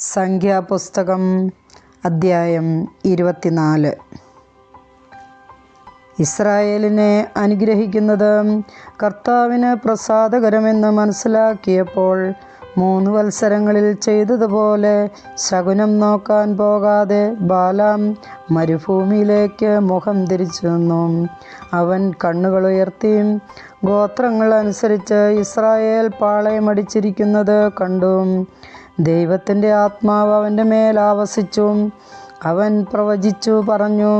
സംഖ്യാപുസ്തകം അദ്ധ്യായം ഇരുപത്തിനാല്. ഇസ്രായേലിനെ അനുഗ്രഹിക്കുന്നത് കർത്താവിന് പ്രസാദകരമെന്ന് മനസ്സിലാക്കിയപ്പോൾ മൂന്ന് വത്സരങ്ങളിൽ ചെയ്തതുപോലെ ശകുനം നോക്കാൻ പോകാതെ ബാലാം മരുഭൂമിയിലേക്ക് മുഖം തിരിച്ചു നിന്നു. അവൻ കണ്ണുകൾ ഉയർത്തി ഗോത്രങ്ങൾ അനുസരിച്ച് ഇസ്രായേൽ പാളയമടിച്ചിരിക്കുന്നത് കണ്ടു. ദൈവത്തിന്റെ ആത്മാവ് അവന്റെ മേലാവസിച്ചു അവൻ പ്രവചിച്ചു പറഞ്ഞു.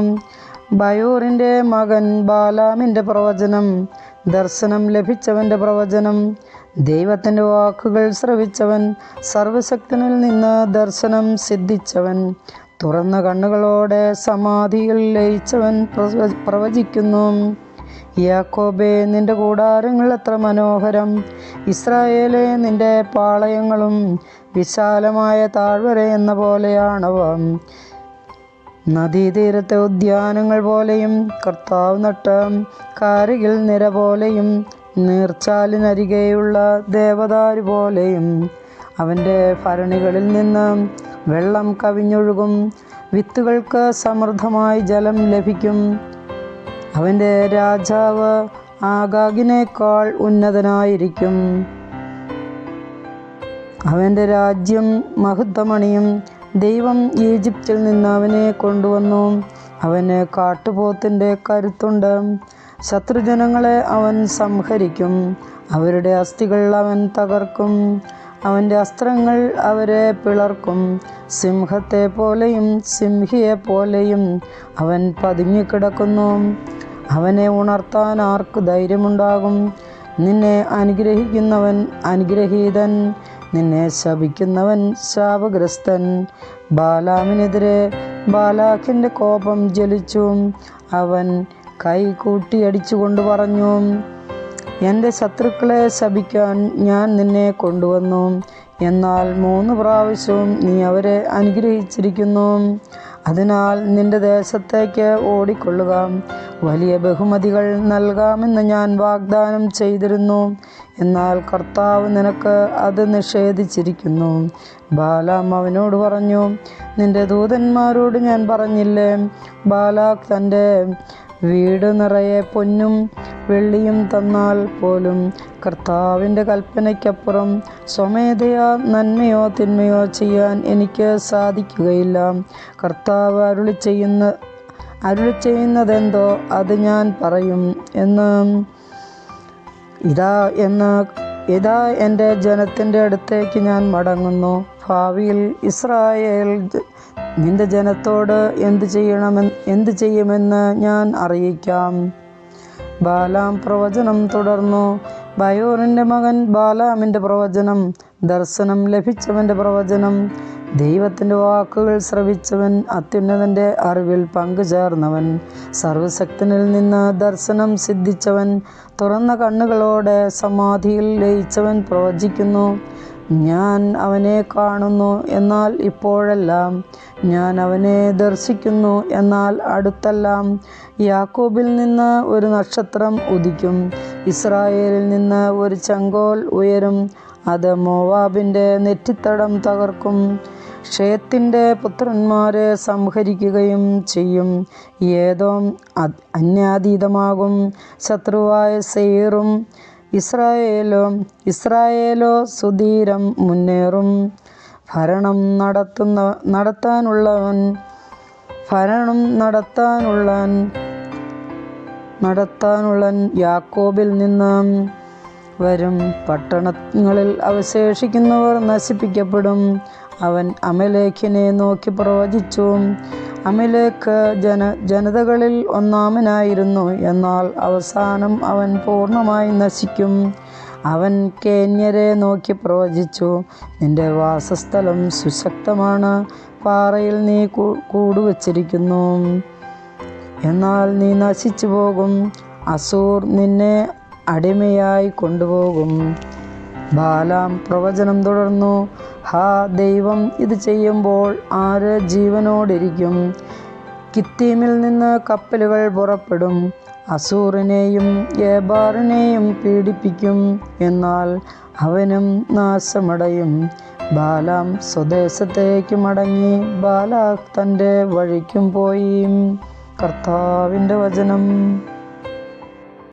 ബയൂറിന്റെ മകൻ ബാലാമിന്റെ പ്രവചനം ദർശനം ലഭിച്ചവന്റെ പ്രവചനം ദൈവത്തിന്റെ വാക്കുകൾ ശ്രവിച്ചവൻ സർവശക്തനിൽ നിന്ന് ദർശനം സിദ്ധിച്ചവൻ തുറന്ന കണ്ണുകളോടെ സമാധിയിൽ ലയിച്ചവൻ പ്രവചിക്കുന്നു. യാക്കോബേ നിന്റെ കൂടാരങ്ങൾ എത്ര മനോഹരം. ഇസ്രായേലെ നിന്റെ പാളയങ്ങളും വിശാലമായ താഴ്വര എന്ന പോലെയാണവ. നദീതീരത്തെ ഉദ്യാനങ്ങൾ പോലെയും കർത്താവ് നട്ട കാരകിൽ നിര പോലെയും നീർച്ചാലിനരികെയുള്ള ദേവദാരു പോലെയും. അവന്റെ ഭരണികളിൽ നിന്ന് വെള്ളം കവിഞ്ഞൊഴുകും. വിത്തുകൾക്ക് സമൃദ്ധമായി ജലം ലഭിക്കും. അവന്റെ രാജാവ് ആഗാഗിനേക്കാൾ ഉന്നതനായിരിക്കും. അവന്റെ രാജ്യം മഹുദ്ധമണിയും ദൈവം ഈജിപ്തിൽ നിന്ന് അവനെ കൊണ്ടുവന്നു. അവന് കാട്ടുപോത്തിന്റെ കരുത്തുണ്ട്. ശത്രുജനങ്ങളെ അവൻ സംഹരിക്കും. അവരുടെ അസ്ഥികൾ അവൻ തകർക്കും. അവന്റെ അസ്ത്രങ്ങൾ അവരെ പിളർക്കും. സിംഹത്തെ പോലെയും സിംഹിയെ പോലെയും അവൻ പതുങ്ങിക്കിടക്കുന്നു അവനെ ഉണർത്താൻ ആർക്ക് ധൈര്യമുണ്ടാകും? നിന്നെ അനുഗ്രഹിക്കുന്നവൻ അനുഗ്രഹീതൻ. നിന്നെ ശപിക്കുന്നവൻ ശാപഗ്രസ്തൻ. ബാലാമിനെതിരെ ബാലാഖിന്റെ കോപം ജ്വലിച്ചു. അവൻ കൈ കൂട്ടിയടിച്ചുകൊണ്ട് പറഞ്ഞു എന്റെ ശത്രുക്കളെ ശപിക്കാൻ ഞാൻ നിന്നെ കൊണ്ടുവന്നു. എന്നാൽ മൂന്ന് പ്രാവശ്യവും നീ അവരെ അനുഗ്രഹിച്ചിരിക്കുന്നു. അതിനാൽ നിന്റെ ദേശത്തേക്ക് ഓടിക്കൊള്ളുക. വലിയ ബഹുമതികൾ നൽകാമെന്ന് ഞാൻ വാഗ്ദാനം ചെയ്തിരുന്നു. എന്നാൽ കർത്താവ് നിനക്ക് അത് നിഷേധിച്ചിരിക്കുന്നു. ബാലാം അവനോട് പറഞ്ഞു നിന്റെ ദൂതന്മാരോട് ഞാൻ പറഞ്ഞില്ലേ? ബാലാഖ് തന്റെ വീട് നിറയെ പൊന്നും വെള്ളിയും തന്നാൽ പോലും കർത്താവിന്റെ കൽപ്പനയ്ക്കപ്പുറം സ്വമേധയാ നന്മയോ തിന്മയോ ചെയ്യാൻ എനിക്ക് സാധിക്കുകയില്ല. കർത്താവ് അരുളി ചെയ്യുന്ന അരുളി ചെയ്യുന്നതെന്തോ അത് ഞാൻ പറയും. എന്ന് ഇതാ എന്ന് ഇതാ എന്റെ ജനത്തിന്റെ അടുത്തേക്ക് ഞാൻ മടങ്ങുന്നു. ഭാവിയിൽ ഇസ്രായേൽ നിന്റെ ജനത്തോട് എന്തു ചെയ്യണമെന്ന് എന്ത് ചെയ്യുമെന്ന് ഞാൻ അറിയിക്കാം. ബാലാം പ്രവചനം തുടർന്നു. ബയോറിന്റെ മകൻ ബാലാമിന്റെ പ്രവചനം ദർശനം ലഭിച്ചവന്റെ പ്രവചനം ദൈവത്തിന്റെ വാക്കുകൾ ശ്രവിച്ചവൻ അത്യുന്നതന്റെ അറിവിൽ പങ്കുചേർന്നവൻ സർവശക്തനിൽ നിന്ന് ദർശനം സിദ്ധിച്ചവൻ തുറന്ന കണ്ണുകളോടെ സമാധിയിൽ ലയിച്ചവൻ പ്രവചിക്കുന്നു. ഞാൻ അവനെ കാണുന്നു എന്നാൽ ഇപ്പോഴെല്ലാം ഞാൻ അവനെ ദർശിക്കുന്നു എന്നാൽ അടുത്തെല്ലാം യാക്കോബിൽ നിന്ന് ഒരു നക്ഷത്രം ഉദിക്കും. ഇസ്രായേലിൽ നിന്ന് ഒരു ചെങ്കോൽ ഉയരും. അത് മോവാബിന്റെ നെറ്റിത്തടം തകർക്കും. ക്ഷേത്തിന്റെ പുത്രന്മാരെ സംഹരിക്കുകയും ചെയ്യും. ഏതോ അന്യാതീതമാകും. ശത്രുവായ സെയറും ഇസ്രായേലോ ഇസ്രായേലോ സുധീരം മുന്നേറും. ഭരണം നടത്തുന്ന നടത്താനുള്ളവൻ ഭരണം നടത്താനുള്ളവൻ നടത്താനുള്ളൻ യാക്കോബിൽ നിന്ന് വരും. പട്ടണങ്ങളിൽ അവശേഷിക്കുന്നവർ നശിപ്പിക്കപ്പെടും. അവൻ അമലേഖിനെ നോക്കി പ്രവചിച്ചു. അമലേക്ക് ജന ജനതകളിൽ ഒന്നാമനായിരുന്നു. എന്നാൽ അവസാനം അവൻ പൂർണമായി നശിക്കും. അവൻ കേന്യരെ നോക്കി പ്രവചിച്ചു നിന്റെ വാസസ്ഥലം സുശക്തമാണ്. പാറയിൽ നീ കൂടുവച്ചിരിക്കുന്നു. എന്നാൽ നീ നശിച്ചു പോകും. അസൂർ നിന്നെ അടിമയായി കൊണ്ടുപോകും. ബാലാം പ്രവചനം തുടർന്നു ഹാ ദൈവം ഇത് ചെയ്യുമ്പോൾ ആര് ജീവനോടിരിക്കും? കിത്തീമിൽ നിന്ന് കപ്പലുകൾ പുറപ്പെടും. അസൂറിനെയും ഏബാറിനെയും പീഡിപ്പിക്കും. എന്നാൽ അവനും നാശമടയും. ബാലാം സ്വദേശത്തേക്ക് മടങ്ങി ബാലാഖ് തന്റെ വഴിക്കും പോയി. കർത്താവിന്റെ വചനം.